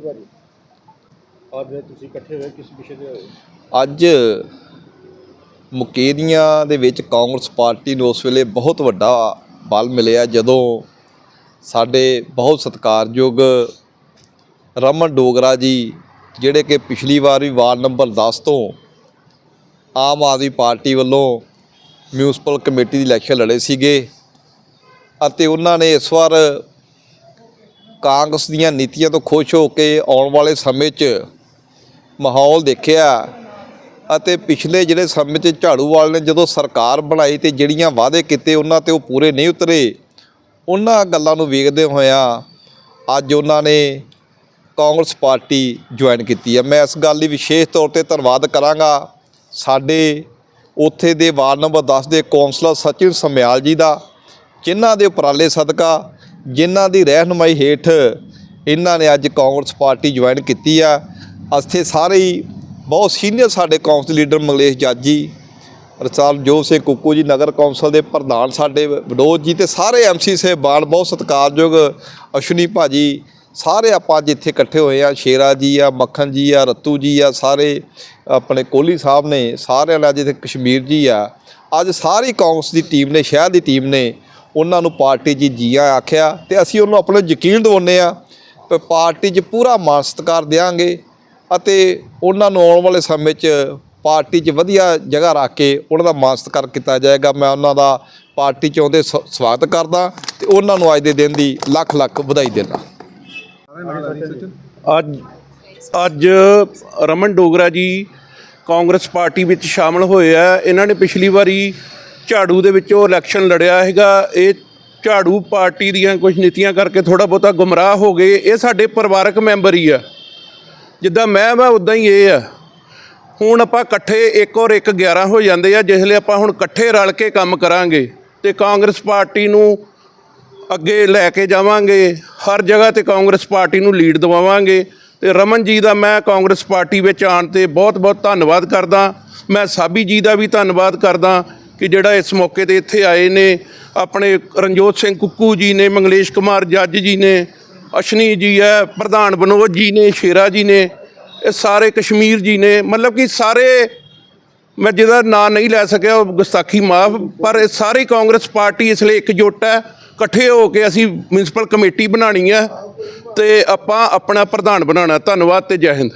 ਭਾਜੀ ਅੱਜ ਤੁਸੀਂ ਇਕੱਠੇ ਹੋਏ ਕਿਸ ਵਿਸ਼ੇ ਤੇ ਹੋਏ? ਅੱਜ ਮੁਕੇਰੀਆਂ ਦੇ ਵਿੱਚ ਕਾਂਗਰਸ ਪਾਰਟੀ ਨੂੰ ਉਸ ਵੇਲੇ ਬਹੁਤ ਵੱਡਾ ਬਲ ਮਿਲਿਆ ਜਦੋਂ ਸਾਡੇ ਬਹੁਤ ਸਤਿਕਾਰਯੋਗ ਰਮਨ ਡੋਗਰਾ ਜੀ, ਜਿਹੜੇ ਕਿ ਪਿਛਲੀ ਵਾਰ ਵੀ ਵਾਰਡ ਨੰਬਰ 10 ਤੋਂ ਆਮ ਆਦਮੀ ਪਾਰਟੀ ਵੱਲੋਂ ਮਿਊਨਿਸਪਲ ਕਮੇਟੀ ਦੀ ਇਲੈਕਸ਼ਨ ਲੜੇ ਸੀਗੇ ਅਤੇ ਉਹਨਾਂ ਨੇ ਇਸ ਵਾਰ ਕਾਂਗਰਸ ਦੀਆਂ ਨੀਤੀਆਂ ਤੋਂ ਖੁਸ਼ ਹੋ ਕੇ ਆਉਣ ਵਾਲੇ ਸਮੇਂ 'ਚ ਮਾਹੌਲ ਦੇਖਿਆ ਅਤੇ ਪਿਛਲੇ ਜਿਹੜੇ ਸਮੇਂ 'ਚ ਝਾੜੂਵਾਲ ਨੇ ਜਦੋਂ ਸਰਕਾਰ ਬਣਾਈ ਤੇ ਜਿਹੜੀਆਂ ਵਾਅਦੇ ਕੀਤੇ ਉਹਨਾਂ ਤੇ ਉਹ ਪੂਰੇ ਨਹੀਂ ਉਤਰੇ, ਉਹਨਾਂ ਗੱਲਾਂ ਨੂੰ ਵੇਖਦੇ ਹੋਇਆਂ ਅੱਜ ਉਹਨਾਂ ਨੇ ਕਾਂਗਰਸ ਪਾਰਟੀ ਜੁਆਇਨ ਕੀਤੀ ਹੈ। ਮੈਂ ਇਸ ਗੱਲ ਲਈ ਵਿਸ਼ੇਸ਼ ਤੌਰ ਤੇ ਧੰਨਵਾਦ ਕਰਾਂਗਾ ਸਾਡੇ ਉੱਥੇ ਦੇ ਵਾਰਡ ਨੰਬਰ 10 ਦੇ ਕੌਂਸਲਰ ਸਚਿਨ ਸਮਿਆਲ ਜੀ ਦਾ, ਜਿਨ੍ਹਾਂ ਦੇ ਉਪਰਾਲੇ ਸਦਕਾ ਜਿਨ੍ਹਾਂ ਦੀ ਰਹਿਨੁਮਾਈ ਹੇਠ ਇਹਨਾਂ ਨੇ ਅੱਜ ਕਾਂਗਰਸ ਪਾਰਟੀ ਜੁਆਇਨ ਕੀਤੀ ਆ। ਅਸਥੇ ਸਾਰੇ ਹੀ ਬਹੁਤ ਸੀਨੀਅਰ ਸਾਡੇ ਕੌਂਸਲ ਲੀਡਰ ਮੰਗਲੇਸ਼ ਜੱਜ ਰਸਾਲ ਜੋ ਸਿੰਘ ਕੁੱਕੂ ਜੀ, ਨਗਰ ਕੌਂਸਲ ਦੇ ਪ੍ਰਧਾਨ ਸਾਡੇ ਵਿਨੋਦ ਜੀ ਤੇ ਸਾਰੇ ਐਮਸੀ ਸਾਹਿਬਾਨ, ਬਹੁਤ ਸਤਿਕਾਰਯੋਗ ਅਸ਼ਵਨੀ ਭਾਜੀ, ਸਾਰੇ ਆਪਾਂ ਅੱਜ ਇੱਥੇ ਇਕੱਠੇ ਹੋਏ ਆ। ਸ਼ੇਰਾ ਜੀ ਆ, ਮੱਖਣ ਜੀ ਆ, ਰਤੂ ਜੀ ਆ, ਸਾਰੇ ਆਪਣੇ ਕੋਹਲੀ ਸਾਹਿਬ ਨੇ, ਸਾਰਿਆਂ ਨੇ ਅੱਜ ਇੱਥੇ ਕਸ਼ਮੀਰ ਜੀ ਆ। ਅੱਜ ਸਾਰੀ ਕਾਂਗਰਸ ਦੀ ਟੀਮ ਨੇ, ਸ਼ਹਿਰ ਦੀ ਟੀਮ ਨੇ ਉਹਨਾਂ ਨੂੰ ਪਾਰਟੀ 'ਚ ਜੀਆਂ ਆਖਿਆ ਤੇ ਅਸੀਂ ਉਹਨੂੰ ਆਪਣਾ ਯਕੀਨ ਦਿਵਾਉਂਦੇ ਆ ਕਿ ਪਾਰਟੀ 'ਚ ਪੂਰਾ ਮਾਨ ਸਤਿਕਾਰ ਦਿਆਂਗੇ ਅਤੇ ਉਹਨਾਂ ਨੂੰ ਆਉਣ ਵਾਲੇ ਸਮੇਂ 'ਚ ਪਾਰਟੀ 'ਚ ਵਧੀਆ ਜਗ੍ਹਾ ਰੱਖ ਕੇ ਉਹਨਾਂ ਦਾ ਮਾਨ ਸਤਿਕਾਰ ਕੀਤਾ ਜਾਏਗਾ। ਮੈਂ ਉਹਨਾਂ ਦਾ ਪਾਰਟੀ 'ਚ ਆਉਂਦੇ ਸ- ਸਵਾਗਤ ਕਰਦਾ ਤੇ ਉਹਨਾਂ ਨੂੰ ਅੱਜ ਦੇ ਦਿਨ ਦੀ ਲੱਖ ਲੱਖ ਵਧਾਈ ਦਿੰਦਾ। ਅੱਜ ਅੱਜ ਰਮਨ ਡੋਗਰਾ ਜੀ ਕਾਂਗਰਸ ਪਾਰਟੀ ਵਿੱਚ ਸ਼ਾਮਲ ਹੋਏ ਆ। ਇਹਨਾਂ ਨੇ ਪਿਛਲੀ ਵਾਰੀ ਝਾੜੂ ਦੇ ਵਿੱਚੋਂ ਇਲੈਕਸ਼ਨ ਲੜਿਆ ਹੈਗਾ, ਇਹ ਝਾੜੂ ਪਾਰਟੀ ਦੀਆਂ ਕੁਝ ਨੀਤੀਆਂ ਕਰਕੇ ਥੋੜਾ ਬਹੁਤਾ ਗੁੰਮਰਾਹ ਹੋ ਗਏ, ਇਹ ਸਾਡੇ ਪਰਿਵਾਰਕ ਮੈਂਬਰ ਹੀ ਆ। ਜਿੱਦਾਂ ਮੈਂ ਵਾ ਉਦਾਂ ਹੀ ਇਹ ਆ। ਹੁਣ ਆਪਾਂ ਇਕੱਠੇ ਇੱਕ ਔਰ ਇੱਕ 11 ਹੋ ਜਾਂਦੇ ਆ, ਜਿਸ ਲਈ ਆਪਾਂ ਹੁਣ ਇਕੱਠੇ ਰਲ ਕੇ ਕੰਮ ਕਰਾਂਗੇ ਤੇ ਕਾਂਗਰਸ ਪਾਰਟੀ ਨੂੰ ਅੱਗੇ ਲੈ ਕੇ ਜਾਵਾਂਗੇ, ਹਰ ਜਗ੍ਹਾ ਤੇ ਕਾਂਗਰਸ ਪਾਰਟੀ ਨੂੰ ਲੀਡ ਦਿਵਾਵਾਂਗੇ ਤੇ ਰਮਨ ਜੀ ਦਾ ਮੈਂ ਕਾਂਗਰਸ ਪਾਰਟੀ ਵਿੱਚ ਆਉਣ ਤੇ ਬਹੁਤ-ਬਹੁਤ ਧੰਨਵਾਦ ਕਰਦਾ। ਮੈਂ ਸਾਬੀ ਜੀ ਦਾ ਵੀ ਧੰਨਵਾਦ ਕਰਦਾ। ਕਿ ਜਿਹੜਾ ਇਸ ਮੌਕੇ ਤੇ ਇੱਥੇ ਆਏ ਨੇ, ਆਪਣੇ ਰਣਜੋਤ ਸਿੰਘ ਕੁੱਕੂ ਜੀ ਨੇ, ਮੰਗਲੇਸ਼ ਕੁਮਾਰ ਜੱਜ ਜੀ ਨੇ, ਅਸ਼ਨੀ ਜੀ ਹੈ, ਪ੍ਰਧਾਨ ਬਨੋਦ ਜੀ ਨੇ, ਸ਼ੇਰਾ ਜੀ ਨੇ, ਇਹ ਸਾਰੇ ਕਸ਼ਮੀਰ ਜੀ ਨੇ, ਮਤਲਬ ਕਿ ਸਾਰੇ, ਮੈਂ ਜਿਹਦਾ ਨਾਂ ਨਹੀਂ ਲੈ ਸਕਿਆ, ਉਹ ਗੁਸਤਾਖੀ ਮਾਫ, ਪਰ ਇਹ ਸਾਰੀ ਕਾਂਗਰਸ ਪਾਰਟੀ ਇਸ ਲਈ ਇਕਜੁੱਟ ਹੈ, ਇਕੱਠੇ ਹੋ ਕੇ ਅਸੀਂ ਮਿਊਨਿਸਪਲ ਕਮੇਟੀ ਬਣਾਣੀ ਹੈ, ਤੇ ਆਪਾਂ ਆਪਣਾ ਪ੍ਰਧਾਨ ਬਣਾਉਣਾ, ਧੰਨਵਾਦ ਤੇ ਜੈ ਹਿੰਦ।